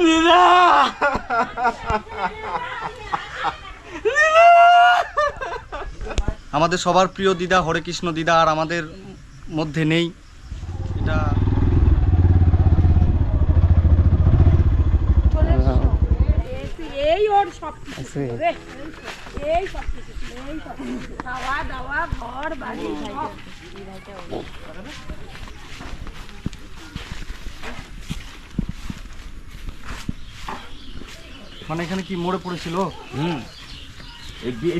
দিদা আমাদের সবার প্রিয় দিদা হরে কৃষ্ণ দিদা আর আমাদের মধ্যে নেই। এটা চলে এসো। এই- এই ওর সব কিছু রে। এই সব কিছু এই সব কিছু খাওয়া দাওয়া ঘর বাড়ি মানে এখানে কি মরে পড়েছিল? হুম।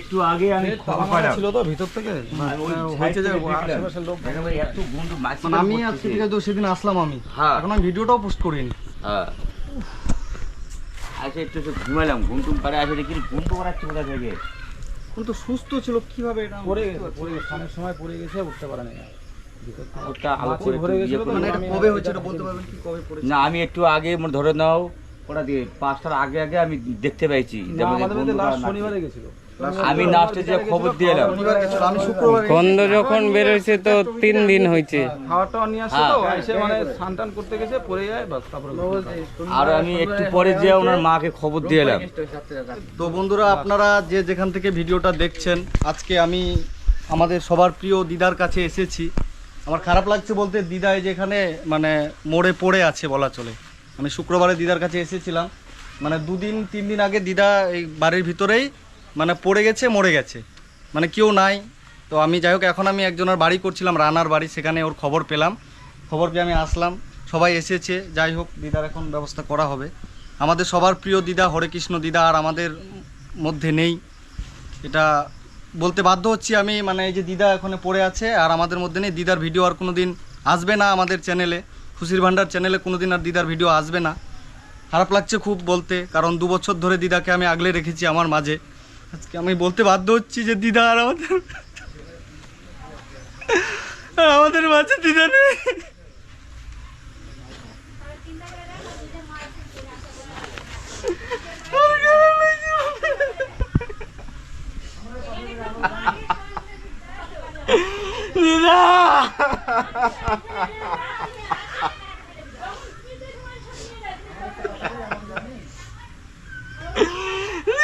একটু আগে আমি খবর পেলাম ছিল তো ভিতর থেকে? হয়েছে যে side থেকে দেখলাম। আশেপাশের লোক এত গন্ধ মানে আমি আজকে করতেছে। থেকে তো সেদিন আসলাম আমি। হ্যাঁ। এখন আমি ভিডিওটাও পোস্ট করিনি। হ্যাঁ। আচ্ছা একটু ঘুমালাম ঘুম টুম পারে আসে দেখি ঘুম তো করাচ্ছে কোথা থেকে? তো সুস্থ ছিল কীভাবে এটা পড়ে গেছে পড়ে গেছে। অনেক সময় পড়ে গেছে উঠতে পারে না ওটা আলো করে ইয়ে মানে এটা আমি কবে এটা এটা বলতে পারবেন কি কবে পড়েছে? না আমি একটু আগে ধরে নাও। ওটা দিয়ে পাঁচটার আগে আগে আমি দেখতে পাইছি। শনিবারে গেছিল। আমি লাস্টে যে খবর দিয়ে এলাম। আমি শুক্রবার গন্ধ যখন বেরোইছে তো তিন দিন হয়েছে খাওয়া টাওয়া নিয়ে আসছে তো হ্যাঁ। এসে মানে স্নান টান করতে গেছে পড়ে যায় বাস তারপরে আর আমি একটু পরে যে ওনার মাকে খবর দিয়ে এলাম। তো বন্ধুরা আপনারা যে যেখান থেকে ভিডিওটা দেখছেন আজকে আমি আমাদের সবার প্রিয় দিদার কাছে এসেছি। আমার খারাপ লাগছে বলতে দিদা এই যেখানে মানে মোড়ে পড়ে আছে বলা চলে। আমি শুক্রবারে দিদার কাছে এসেছিলাম। মানে দুদিন, তিন দিন আগে দিদা এই বাড়ির ভিতরেই মানে পড়ে গেছে, মরে গেছে। মানে কেউ নাই। তো আমি যাই হোক, এখন আমি একজনের বাড়ি করছিলাম, রানার বাড়ি, সেখানে ওর খবর পেলাম। খবর পেয়ে আমি আসলাম, সবাই এসেছে। যাই হোক, দিদার এখন ব্যবস্থা করা হবে। আমাদের সবার প্রিয় দিদা, হরে কৃষ্ণ দিদা, আর আমাদের মধ্যে নেই। এটা বলতে বাধ্য হচ্ছি আমি মানে এই যে দিদা এখানে পড়ে আছে, আর আমাদের মধ্যে নেই। দিদার ভিডিও আর কোনো দিন আসবে না আমাদের চ্যানেলে। খুশির ভান্ডার চ্যানেলে কোনো দিন আর দিদার ভিডিও আসবে না। খারাপ লাগছে খুব বলতে, কারণ দু বছর ধরে দিদাকে আমি আগলে রেখেছি আমার মাঝে। আজকে আমি বলতে বাধ্য হচ্ছি যে দিদা আর আমাদের আমাদের মাঝে দিদা নেই। দিদা তো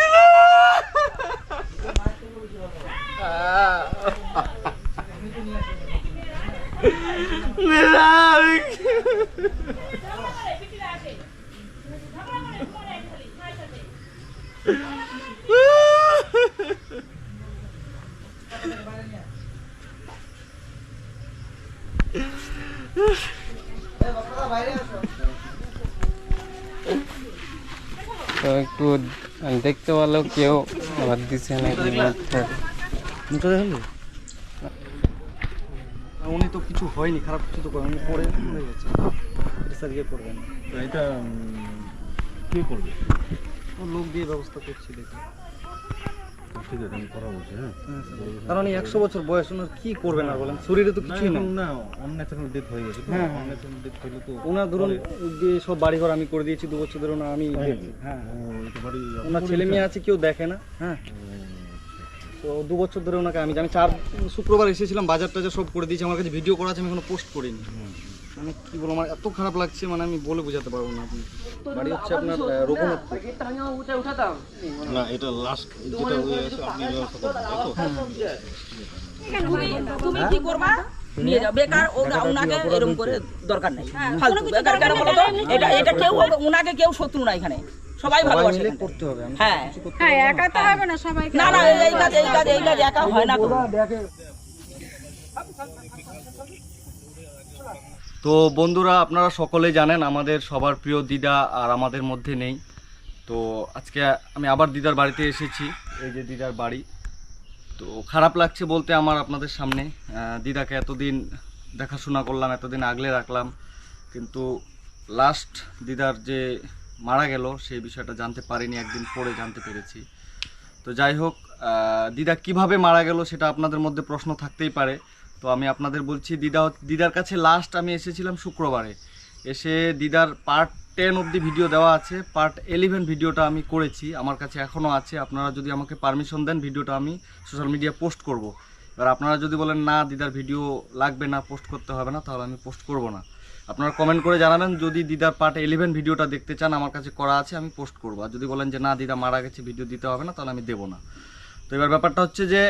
একটু দেখতে পারলেও কেউ আবার দিছে নাকি উনি তো কিছু হয়নি খারাপ কিছু তো করেন উনি পড়ে মরে গেছে। এটা স্যার ইয়ে করবেন। এটা কি করবে? লোক দিয়ে ব্যবস্থা করছি দেখি ঠিক আছে আমি করা বলছি হ্যাঁ? হ্যাঁ, কারণ একশো বছর বয়স ওনার কি করবেন আর বলেন? শরীরে তো কিছুই না না অন্যাচারাল ডেথ হয়ে গেছে। হ্যাঁ, হ্যাঁ। অন্যাচারাল ডেথ হলে তো ওনার ধরুন যে সব আমি করে দিয়েছি দু বছর ধরে ওনা আমি হ্যাঁ বাড়ি ওনার ছেলে মেয়ে আছে কেউ দেখে না হ্যাঁ। তো দু বছর ধরে ওনাকে আমি আমি চার শুক্রবার এসেছিলাম বাজার টাজার সব করে দিয়েছি আমার কাছে ভিডিও করা আছে আমি এখনও পোস্ট করিনি। মানে কি বলব আমার এত খারাপ লাগছে মানে আমি বলে বোঝাতে পারব না আপনি বাড়ি হচ্ছে আপনার রঘুনাথপুর। না এটা লাস্ট যেটা হয়ে গেছে আপনি তো? তুমি কি করবা? নিয়ে যাও। বেকার ওনাকে এরকম করে দরকার নেই। ফালতু। বেকার কেন বলো তো এটা এটা কেউ ওনাকে কেউ শত্রু না এখানে। সবাই সবাই ভালোবাসে করতে হবে হ্যাঁ। হ্যাঁ একা তো হবে না সবাই না না এই কাজ এই কাজ এই কাজ একা হয় না তো। তো বন্ধুরা, আপনারা সকলেই জানেন আমাদের সবার প্রিয় দিদা আর আমাদের মধ্যে নেই। তো আজকে আমি আবার দিদার বাড়িতে এসেছি, এই যে দিদার বাড়ি। তো খারাপ লাগছে বলতে আমার আপনাদের সামনে। দিদাকে এতদিন দেখাশোনা করলাম, এতদিন আগলে রাখলাম। কিন্তু লাস্ট দিদার যে মারা গেল, সেই বিষয়টা জানতে পারিনি, একদিন পরে জানতে পেরেছি। তো যাই হোক দিদা কীভাবে মারা গেল সেটা আপনাদের মধ্যে প্রশ্ন থাকতেই পারে। তো আমি আপনাদের বলছি, দিদা দিদার কাছে লাস্ট আমি এসেছিলাম শুক্রবারে। এসে দিদার পার্ট টেন অবধি ভিডিও দেওয়া আছে। পার্ট এলিভেন ভিডিওটা আমি করেছি, আমার কাছে এখনও আছে। আপনারা যদি আমাকে পারমিশন দেন ভিডিওটা আমি সোশ্যাল মিডিয়া পোস্ট করব। এবার আপনারা যদি বলেন, না, দিদার ভিডিও লাগবে না পোস্ট করতে হবে না, তাহলে আমি পোস্ট করব না। আপনারা কমেন্ট করে জানাবেন, যদি দিদার পার্ট ইলেভেন ভিডিওটা দেখতে চান, আমার কাছে করা আছে, আমি পোস্ট করব। আর যদি বলেন যে, না, দিদা মারা গেছে ভিডিও দিতে হবে না, তাহলে আমি দেবো না। তো এবার ব্যাপারটা হচ্ছে যে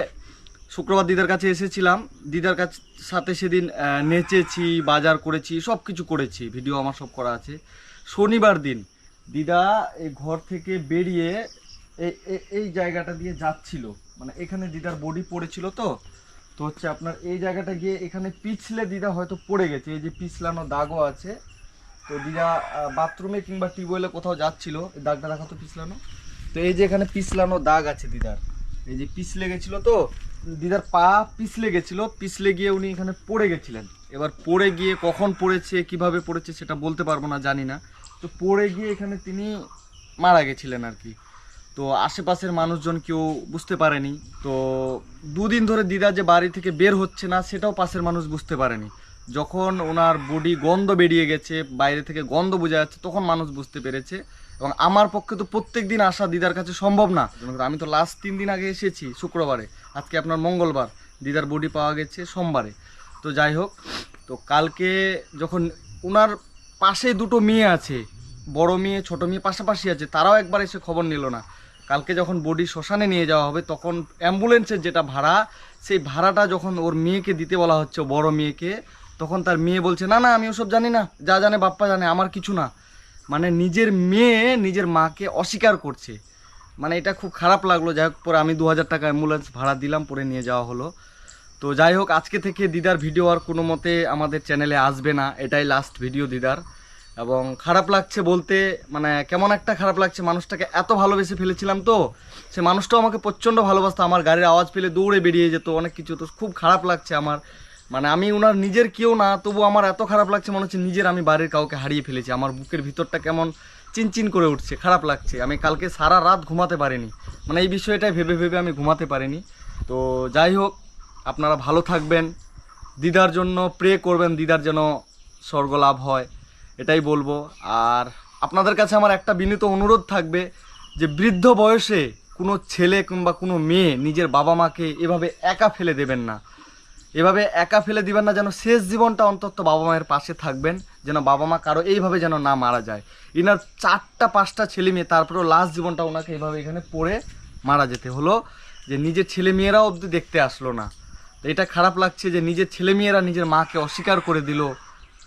শুক্রবার দিদার কাছে এসেছিলাম। দিদার কাছে সাথে সেদিন নেচেছি, বাজার করেছি সব কিছু করেছি, ভিডিও আমার সব করা আছে। শনিবার দিন দিদা এই ঘর থেকে বেরিয়ে এই- জায়গাটা দিয়ে যাচ্ছিল। মানে এখানে দিদার বডি পড়েছিল তো। তো হচ্ছে আপনার এই জায়গাটা গিয়ে এখানে পিছলে দিদা হয়তো পড়ে গেছে। এই যে পিছলানো দাগও আছে। তো দিদা বাথরুমে কিংবা টিউবওয়েলে কোথাও যাচ্ছিল। দাগটা দেখা তো পিছলানো। তো এই যে এখানে পিছলানো দাগ আছে দিদার। এই যে পিছলে গেছিল তো, দিদার পা পিছলে গেছিল পিছলে গিয়ে উনি এখানে পড়ে গেছিলেন। এবার পড়ে গিয়ে কখন পড়েছে, কীভাবে পড়েছে সেটা বলতে পারব না, জানি না। তো পড়ে গিয়ে এখানে তিনি মারা গেছিলেন আর কি। তো আশেপাশের মানুষজন কেউ বুঝতে পারেনি। তো দুদিন ধরে দিদা যে বাড়ি থেকে বের হচ্ছে না, সেটাও পাশের মানুষ বুঝতে পারেনি। যখন ওনার বডি গন্ধ বেরিয়ে গেছে, বাইরে থেকে গন্ধ বোঝা যাচ্ছে, তখন মানুষ বুঝতে পেরেছে। এবং আমার পক্ষে তো প্রত্যেক দিন আসা দিদার কাছে সম্ভব না। আমি তো লাস্ট তিন দিন আগে এসেছি শুক্রবারে। আজকে আপনার মঙ্গলবার। দিদার বডি পাওয়া গেছে সোমবারে। তো যাই হোক, তো কালকে যখন ওনার পাশে দুটো মেয়ে আছে, বড় মেয়ে, ছোট মেয়ে পাশাপাশি আছে, তারাও একবার এসে খবর নিল না। কালকে যখন বডি শ্মশানে নিয়ে যাওয়া হবে, তখন অ্যাম্বুলেন্সের যেটা ভাড়া, সেই ভাড়াটা যখন ওর মেয়েকে দিতে বলা হচ্ছে, বড় মেয়েকে, তখন তার মেয়ে বলছে, না না, আমি ওসব জানি না। যা জানে বাপ্পা জানে, আমার কিছু না। মানে নিজের মেয়ে নিজের মাকে অস্বীকার করছে। মানে এটা খুব খারাপ লাগল। যাই হোক, পরে আমি দু হাজার টাকা অ্যাম্বুলেন্স ভাড়া দিলাম, পরে নিয়ে যাওয়া হলো। তো যাই হোক, আজকে থেকে দিদার ভিডিও আর কোনো মতে আমাদের চ্যানেলে আসবে না। এটাই লাস্ট ভিডিও দিদার। এবং খারাপ লাগছে বলতে মানে কেমন একটা খারাপ লাগছে, মানুষটাকে এত ভালোবেসে ফেলেছিলাম তো, সে মানুষটাও আমাকে প্রচণ্ড ভালোবাসতো। আমার গাড়ির আওয়াজ পেলে দৌড়ে বেরিয়ে যেত, অনেক কিছু। তো খুব খারাপ লাগছে আমার। মানে আমি ওনার নিজের কেউ না, তবু আমার এত খারাপ লাগছে মনে হচ্ছে নিজের আমি বাড়ির কাউকে হারিয়ে ফেলেছি। আমার বুকের ভিতরটা কেমন চিনচিন করে উঠছে, খারাপ লাগছে। আমি কালকে সারা রাত ঘুমাতে পারিনি। মানে এই বিষয়টাই ভেবে ভেবে আমি ঘুমাতে পারিনি। তো যাই হোক, আপনারা ভালো থাকবেন। দিদার জন্য প্রে করবেন, দিদার যেন স্বর্গ লাভ হয়, এটাই বলব। আর আপনাদের কাছে আমার একটা বিনীত অনুরোধ থাকবে যে বৃদ্ধ বয়সে কোনো ছেলে কিংবা কোনো মেয়ে নিজের বাবা মাকে এভাবে একা ফেলে দেবেন না। এভাবে একা ফেলে দিবেন না যেন শেষ জীবনটা অন্তত বাবা মায়ের পাশে থাকবেন, যেন বাবা মা কারও এইভাবে যেন না মারা যায়। ইনার চারটা, পাঁচটা ছেলে মেয়ে, তারপরেও লাস্ট জীবনটা ওনাকে এইভাবে এখানে পড়ে মারা যেতে হলো। যে নিজের ছেলে মেয়েরাও অব্দি দেখতে আসলো না। এটা খারাপ লাগছে যে নিজের ছেলে মেয়েরা নিজের মাকে অস্বীকার করে দিল।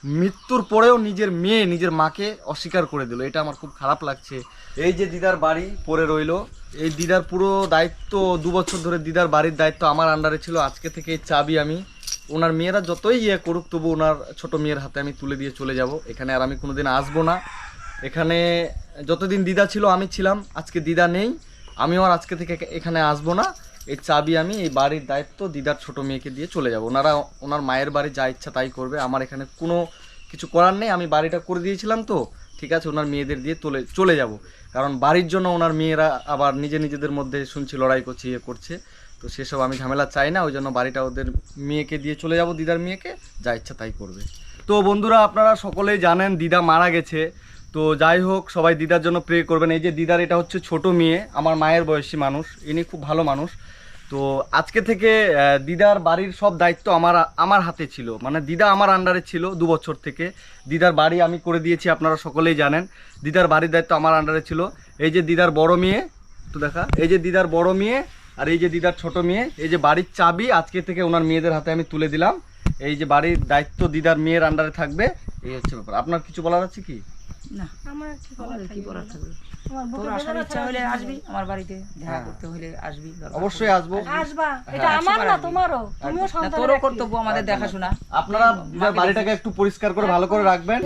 মৃত্যুর পরেও নিজের মেয়ে নিজের মাকে অস্বীকার করে দিল। এটা আমার খুব খারাপ লাগছে। এই যে দিদার বাড়ি পড়ে রইল, এই দিদার পুরো দায়িত্ব, দু বছর ধরে দিদার বাড়ির দায়িত্ব আমার আন্ডারে ছিল। আজকে থেকে চাবি আমি, ওনার মেয়েরা যতই ইয়ে করুক, তবু ওনার ছোট মেয়ের হাতে আমি তুলে দিয়ে চলে যাব। এখানে আর আমি কোনোদিন আসব না। এখানে যতদিন দিদা ছিল, আমি ছিলাম। আজকে দিদা নেই। আমিও আর আজকে থেকে এখানে আসব না। এই চাবি আমি এই বাড়ির দায়িত্ব দিদার ছোট মেয়েকে দিয়ে চলে যাব। ওনারা ওনার মায়ের বাড়ি যা ইচ্ছা তাই করবে। আমার এখানে কোনো কিছু করার নেই। আমি বাড়িটা করে দিয়েছিলাম তো। ঠিক আছে, ওনার মেয়েদের দিয়ে চলে চলে যাব। কারণ বাড়ির জন্য ওনার মেয়েরা আবার নিজে নিজেদের মধ্যে শুনছি, লড়াই করছে ইয়ে করছে। তো সেসব আমি ঝামেলা চাই না। ওই জন্য বাড়িটা ওদের মেয়েকে দিয়ে চলে যাব, দিদার মেয়েকে। যা ইচ্ছা তাই করবে। তো বন্ধুরা, আপনারা সকলেই জানেন দিদা মারা গেছে। তো যাই হোক, সবাই দিদার জন্য প্রে করবেন। এই যে দিদার, এটা হচ্ছে ছোট মেয়ে। আমার মায়ের বয়সী মানুষ। ইনি খুব ভালো মানুষ। তো আজকে থেকে দিদার বাড়ির সব দায়িত্ব আমার আমার হাতে ছিল। মানে দিদা আমার আন্ডারে ছিল দু বছর থেকে। দিদার বাড়ি আমি করে দিয়েছি আপনারা সকলেই জানেন। দিদার বাড়ির দায়িত্ব আমার আন্ডারে ছিল। এই যে দিদার বড় মেয়ে তো দেখা। এই যে দিদার বড় মেয়ে আর এই যে দিদার ছোট মেয়ে এই যে বাড়ির চাবি আজকে থেকে ওনার মেয়েদের হাতে আমি তুলে দিলাম। এই যে বাড়ির দায়িত্ব দিদার মেয়ের আন্ডারে থাকবে এই হচ্ছে ব্যাপার। আপনার কিছু বলার আছে কি? না। আমার কি বলার থাকবে? তোর আসার ইচ্ছা হলে আসবি আমার বাড়িতে দেখা হ্যাঁ। করতে হলে আসবি অবশ্যই আসব। আসবা এটা আমার না তোমারও তুমিও সন্তান তোরও কর্তব্য আমাদের দেখাশোনা। আপনারা বাড়িটাকে একটু পরিষ্কার করে ভালো করে রাখবেন।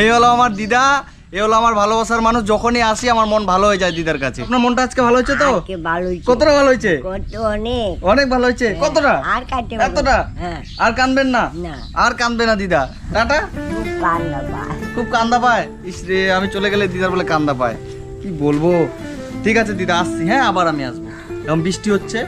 এই হলো আমার দিদা। এই হলো আমার ভালোবাসার মানুষ যখনই আসি আমার মন ভালো হয়ে যায় দিদার কাছে। আপনার মনটা আজকে ভালো হয়েছে তো? আজকে ভালো হয়েছে। কতটা ভালো হয়েছে? অনেক। অনেক ভালো হয়েছে। কতটা? আর এতটা? হ্যাঁ। আর কানবেন না? আর কানবে না দিদা। টাটা? পায়। খুব কান্দা পায়? ইস রে আমি চলে গেলে দিদার বলে কান্দা পায়। কি বলব? ঠিক আছে দিদা আসছি। হ্যাঁ আবার আমি আসব। এখন বৃষ্টি হচ্ছে।